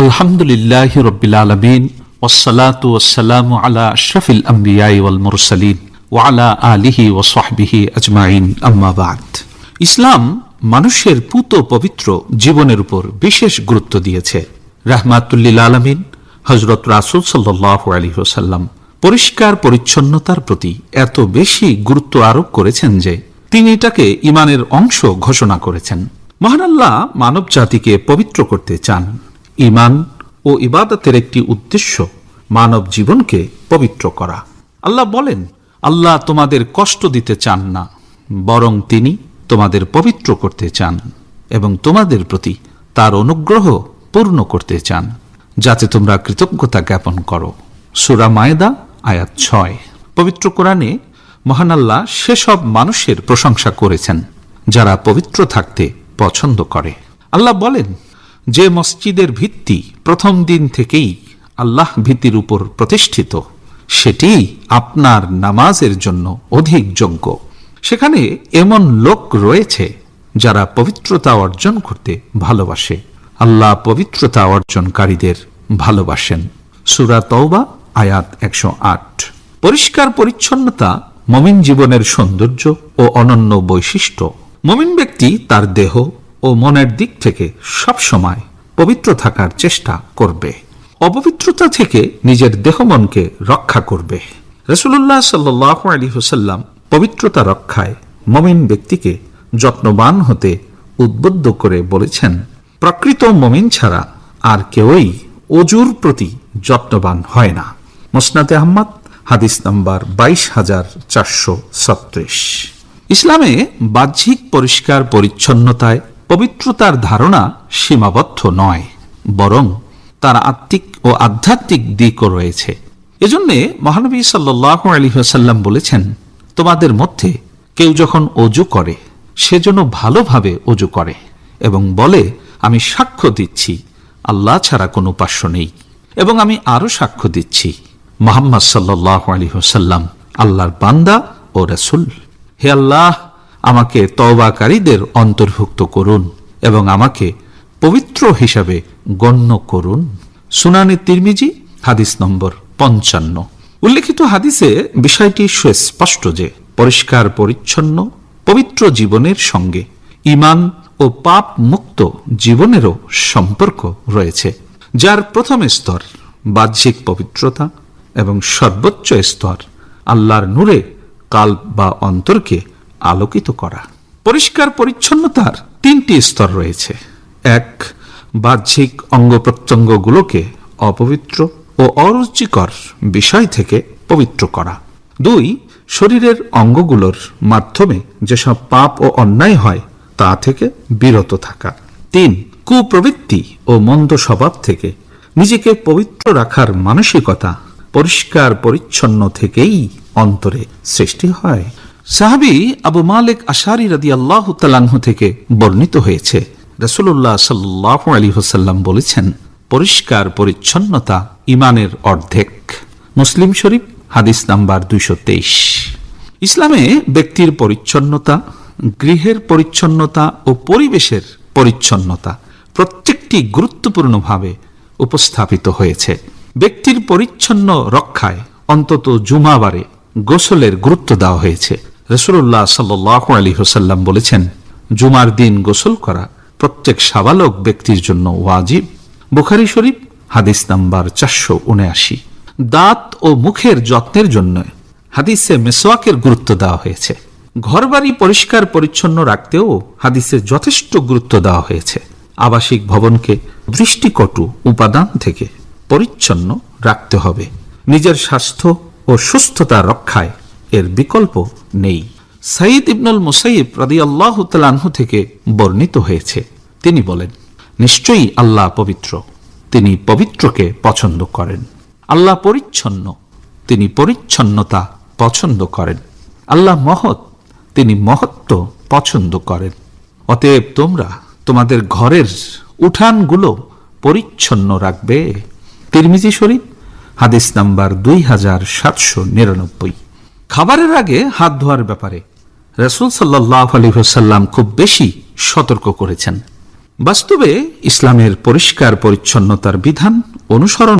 আলহামদুলিল্লাহ রবিল আলমিন ওসালাত ওসালাম আলা আশরফিল আম্বিয়াই ওয়াল মুরসালিন ওয়ালা আলিহি ওসাহবিহি আজমাইন। আম্মাবাদ ইসলাম মানুষের পুত পবিত্র জীবনের উপর বিশেষ গুরুত্ব দিয়েছে। রাহমাতুল্লিল আলমিন হজরত রাসুল সাল্লাহ আলী হোসাল্লাম পরিষ্কার পরিচ্ছন্নতার প্রতি এত বেশি গুরুত্ব আরোপ করেছেন যে, তিনি এটাকে ইমানের অংশ ঘোষণা করেছেন। মহান আল্লাহ মানব জাতিকে পবিত্র করতে চান। ইমান ও ইবাদতের একটি উদ্দেশ্য মানব জীবনকে পবিত্র করা। আল্লাহ বলেন, আল্লাহ তোমাদের কষ্ট দিতে চান না, বরং তিনি তোমাদের পবিত্র করতে চান এবং তোমাদের প্রতি তার অনুগ্রহ পূর্ণ করতে চান, যাতে তোমরা কৃতজ্ঞতা জ্ঞাপন করো। সুরা মায়দা, আয়াত ছয়। পবিত্র কোরআনে মহান আল্লাহ সেসব মানুষের প্রশংসা করেছেন, যারা পবিত্র থাকতে পছন্দ করে। আল্লাহ বলেন যে মসজিদের ভিত্তি প্রথম দিন থেকেই আল্লাহ ভীতির উপর প্রতিষ্ঠিত, সেটি আপনার নামাজের জন্য অধিক যোগ্য। সেখানে এমন লোক রয়েছে যারা পবিত্রতা অর্জন করতে ভালোবাসে। আল্লাহ পবিত্রতা অর্জনকারীদের ভালোবাসেন। সুরা তওবা, আয়াত একশো আট। পরিষ্কার পরিচ্ছন্নতা মমিন জীবনের সৌন্দর্য ও অনন্য বৈশিষ্ট্য। মমিন ব্যক্তি তার দেহ ও মনের দিক থেকে সব সময় পবিত্র থাকার চেষ্টা করবে। অপবিত্রতা থেকে নিজের দেহ মনকে রক্ষা করবে। রসুল্লাহ সাল্লাহ আলী হুসাল্লাম পবিত্রতা রক্ষায় মমিন ব্যক্তিকে যত্নবান হতে উদ্বুদ্ধ করে বলেছেন, প্রকৃত মমিন ছাড়া আর কেউই অজুর প্রতি যত্নবান হয় না। মোসনাতে আহমদ, হাদিস নাম্বার বাইশ হাজার চারশো ছত্রিশ। ইসলামে বাহ্যিক পরিষ্কার পরিচ্ছন্নতায় পবিত্রতার ধারণা সীমাবদ্ধ নয়, বরং তার আত্মিক ও আধ্যাত্মিক দিকও রয়েছে। এজন্যে মহানবী সাল্লাহ আলী সাল্লাম বলেছেন, তোমাদের মধ্যে কেউ যখন অজু করে সেজন্য ভালোভাবে অজু করে এবং বলে, আমি সাক্ষ্য দিচ্ছি, আল্লাহ ছাড়া কোনো উপাস্য নেই এবং আমি আরও সাক্ষ্য দিচ্ছি। মোহাম্মদ সাল্লাহ আলী সাল্লাম আল্লাহর বান্দা ও রসুল। হে আল্লাহ আমাকে তওবাকারীদের অন্তর্ভুক্ত করুন এবং আমাকে পবিত্র হিসাবে গণ্য করুন। সুনানি তিরমিজি, হাদিস নম্বর পঞ্চান্ন। উল্লেখিত হাদিসে বিষয়টি সুস্পষ্ট যে, পরিষ্কার, পরিচ্ছন্ন, পবিত্র জীবনের সঙ্গে ইমান ও পাপ মুক্ত জীবনেরও সম্পর্ক রয়েছে, যার প্রথম স্তর বাহ্যিক পবিত্রতা এবং সর্বোচ্চ স্তর আল্লাহর নূরে কাল বা অন্তরকে আলোকিত করা। পরিষ্কার পরিচ্ছন্নতার তিনটি স্তর রয়েছে। এক, বাহ্যিক অঙ্গ প্রত্যঙ্গগুলোকে অপবিত্র ও অরুচিকর বিষয় থেকে পবিত্র করা। দুই, শরীরের অঙ্গগুলোর মাধ্যমে যেসব পাপ ও অন্যায় হয়, তা থেকে বিরত থাকা। তিন, কুপ্রবৃত্তি ও মন্দ স্বভাব থেকে নিজেকে পবিত্র রাখার মানসিকতা পরিষ্কার পরিচ্ছন্ন থেকেই অন্তরে সৃষ্টি হয়। সাহাবি আবু মালিক আশারি রাদি আল্লাহ তালাহ থেকে বর্ণিত হয়েছে। রসুল্লাহ সাল্লাহ আলী হোসাল্লাম বলেছেন, পরিষ্কার পরিচ্ছন্নতা ইমানের অর্ধেক। মুসলিম শরীফ, হাদিস নাম্বার দুইশো তেইশ। ইসলামে ব্যক্তির পরিচ্ছন্নতা, গৃহের পরিচ্ছন্নতা ও পরিবেশের পরিচ্ছন্নতা প্রত্যেকটি গুরুত্বপূর্ণভাবে উপস্থাপিত হয়েছে। ব্যক্তির পরিচ্ছন্ন রক্ষায় অন্তত জুমাবারে গোসলের গুরুত্ব দেওয়া হয়েছে। রসুল্লাহ সাল্লাহ আলী হোসাল্লাম বলেছেন, জুমার দিন গোসল করা প্রত্যেক সাবালক ব্যক্তির জন্য ওয়াজিব। বুখারি শরীফ, হাদিস নাম্বার চারশো উনআশি। দাঁত ও মুখের যত্নের জন্য হাদিসে মেসোয়াকের গুরুত্ব দেওয়া হয়েছে। ঘরবাড়ি পরিষ্কার পরিচ্ছন্ন রাখতেও হাদিসে যথেষ্ট গুরুত্ব দেওয়া হয়েছে। আবাসিক ভবনকে দৃষ্টিকটু উপাদান থেকে পরিচ্ছন্ন রাখতে হবে। নিজের স্বাস্থ্য ও সুস্থতা রক্ষায় এর বিকল্প নেই। সাইদ ইবনুল মুসাইব রাদি আল্লাহ তালাহ থেকে বর্ণিত হয়েছে। তিনি বলেন, নিশ্চয়ই আল্লাহ পবিত্র। তিনি পবিত্রকে পছন্দ করেন। আল্লাহ পরিচ্ছন্ন। তিনি পরিচ্ছন্নতা পছন্দ করেন। আল্লাহ মহৎ। তিনি মহত্ব পছন্দ করেন। অতএব তোমরা তোমাদের ঘরের উঠানগুলো পরিচ্ছন্ন রাখবে। তিরমিজি শরীফ, হাদিস নাম্বার দুই হাজার সাতশো নিরানব্বই। খাবারের আগে হাত ধোয়ার ব্যাপারে রসুল সাল্লাহ আলী সাল্লাম খুব বেশি সতর্ক করেছেন। বাস্তবে ইসলামের পরিষ্কার পরিচ্ছন্নতার বিধান অনুসরণ